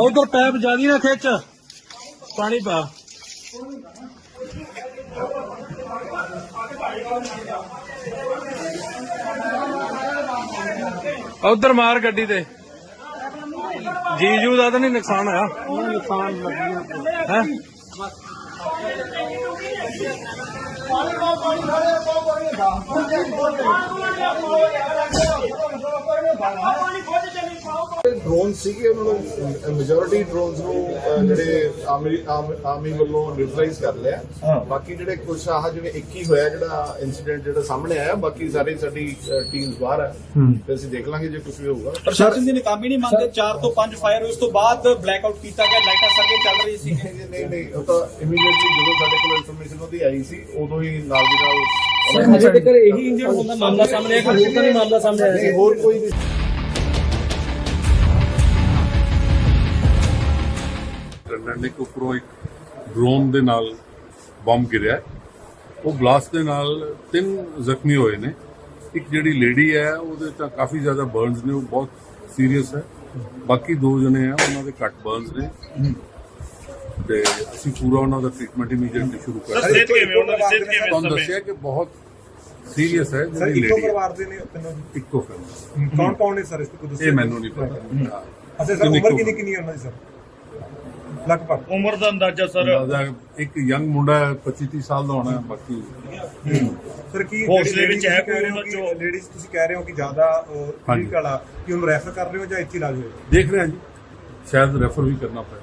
ਉਧਰ ਪੈਪ ਜਿਆਦੀ ਨਾ ਖਿੱਚ। ਪਾਣੀ ਪਾ। ਉਧਰ ਮਾਰ ਗੱਡੀ ਤੇ। ਜੀਜੂ ਦਾ ਤਾਂ ਨਹੀਂ ਨੁਕਸਾਨ ਹੋਇਆ। ਨੁਕਸਾਨ ਹੈ ਡਰੋਨ ਸੀਗੇ ਉਹਨਾਂ ਨੂੰ ਮੈਜੋਰਿਟੀ ਡਰੋਨਸ ਨੂੰ ਜਿਹੜੇ ਆਰਮੀ ਆਰਮੀ ਵੱਲੋਂ ਨਿਊਟਰਲਾਈਜ਼ ਕਰ ਲਿਆ। ਬਾਕੀ ਜਿਹੜੇ ਕੁਝ ਆਹ ਜਿਵੇਂ 21 ਹੋਇਆ ਜਿਹੜਾ ਇਨਸੀਡੈਂਟ ਜਿਹੜਾ ਸਾਹਮਣੇ ਆਇਆ ਬਾਕੀ ਸਾਰੇ ਸਾਡੀ ਟੀਮਸ ਬਾਹਰ ਹੈ। ਤੇ ਅਸੀਂ ਦੇਖ ਲਾਂਗੇ ਜੇ ਕੁਝ ਵੀ ਹੋਊਗਾ। ਪ੍ਰਸ਼ਾਸਨ ਦੀ ਨਾਕਾਮੀ ਨਹੀਂ ਮੰਨਦੇ 4 ਤੋਂ 5 ਫਾਇਰ ਉਸ ਤੋਂ ਬਾਅਦ ਬਲੈਕਆਊਟ ਕੀਤਾ ਗਿਆ ਲਾਈਟਾਂ ਸਰਵੇ ਚੱਲ ਰਹੀ ਸੀ। ਨਹੀਂ ਨਹੀਂ ਨਹੀਂ ਉਹ ਤਾਂ ਇਮੀਡੀਏਟਲੀ ਜਦੋਂ ਸਾਡੇ ਕੋਲ ਇਨਫੋਰਮੇਸ਼ਨ ਉਹਦੀ ਆਈ ਸੀ ਉਦੋਂ ਹੀ ਨਾਲ ਦੀ ਨਾਲ ਅਜੇ ਤੱਕ ਇਹੀ ਇੰਜਰਡ ਹੋਣ ਦਾ ਮਾਮਲਾ ਸਾਹਮਣੇ ਆਇਆ ਕੋਈ ਹੋਰ ਤਾਂ ਨਹੀਂ ਮਾਮਲਾ ਸਾਹਮਣੇ ਆਇਆ। ਨਹੀਂ, ਹੋਰ ਕੋਈ ਨਹੀਂ ਰਣਨੀਕ ਉੱਪਰੋਂ ਇੱਕ ਡਰੋਨ ਦੇ ਨਾਲ ਬੰਬ ਗਿਰਿਆ। ਉਹ ਬਲਾਸਟ ਦੇ ਨਾਲ ਤਿੰਨ ਜ਼ਖਮੀ ਹੋਏ ਨੇ। ਇੱਕ ਜਿਹੜੀ ਲੇਡੀ ਹੈ ਉਹਦੇ ਤਾਂ ਕਾਫੀ ਜ਼ਿਆਦਾ ਬਰਨਸ ਨੇ ਉਹ ਬਹੁਤ ਸੀਰੀਅਸ ਹੈ। ਬਾਕੀ ਦੋ ਜਣੇ ਆ ਉਹਨਾਂ ਦੇ ਘੱਟ ਬਰਨਸ ਨੇ। ਤੇ ਅਸੀਂ ਪੂਰਾ ਉਹਨਾਂ ਦਾ ਟ੍ਰੀਟਮੈਂਟ ਇਮੀਡੀਏਟਲੀ ਸ਼ੁਰੂ ਕਰ ਦਿੱਤਾ। ਸਿਹਤ ਕਿਵੇਂ ਉਹਨਾਂ ਦੀ ਸਿਹਤ ਕਿਵੇਂ ਤੁਹਾਨੂੰ ਦੱਸਿਆ ਕਿ ਬਹੁਤ ਸੀਰੀਅਸ ਹੈ ਸਰ ਜਿਹੜੀ ਇੱਕੋ ਲੇਡੀ ਪਰਿਵਾਰ ਦੇ ਨੇ ਤਿੰਨੋਂ ਇੱਕੋ ਫੈਮਿਲੀ ਕੌਣ ਕੌਣ ਨੇ ਸਰ ਇਸ ਤੋਂ ਕੁਝ ਇਹ ਮੈਨੂੰ ਨਹੀਂ ਪਤਾ। ਅੱਛਾ ਸਰ ਉਮਰ ਕਿੰਨੀ ਕਿੰਨੀ ਹੈ ਉਹਨਾਂ ਦੀ ਸਰ? ਲਗਭਗ। ਉਮਰ ਦਾ ਅੰਦਾਜ਼ਾ ਸਰ? ਅੰਦਾਜ਼ਾ ਇੱਕ ਯੰਗ ਮੁੰਡਾ ਹੈ 25 30 ਸਾਲ ਦਾ ਹੋਣਾ ਹੈ, ਬਾਕੀ ਸਰ ਕੀ ਹੌਸਲੇ ਵਿੱਚ ਹੈ ਕੋਈ ਉਹਨਾਂ ਚੋਂ? ਲੇਡੀਜ਼ ਤੁਸੀਂ ਕਹਿ ਰਹੇ ਹੋ ਕਿ ਜ਼ਿਆਦਾ। ਠੀਕ ਵਾਲਾ ਕਿ ਉਹਨੂੰ ਰੈਫਰ ਕਰ ਰਹੇ ਹੋ ਜਾਂ ਇੱਥੇ ਇਲਾਜ ਹੋਏਗਾ ਦੇਖ ਰਹੇ ਹਾਂ ਜੀ। ਸ਼ਾਇਦ ਰੈਫਰ ਵੀ ਕਰਨਾ ਪਏ।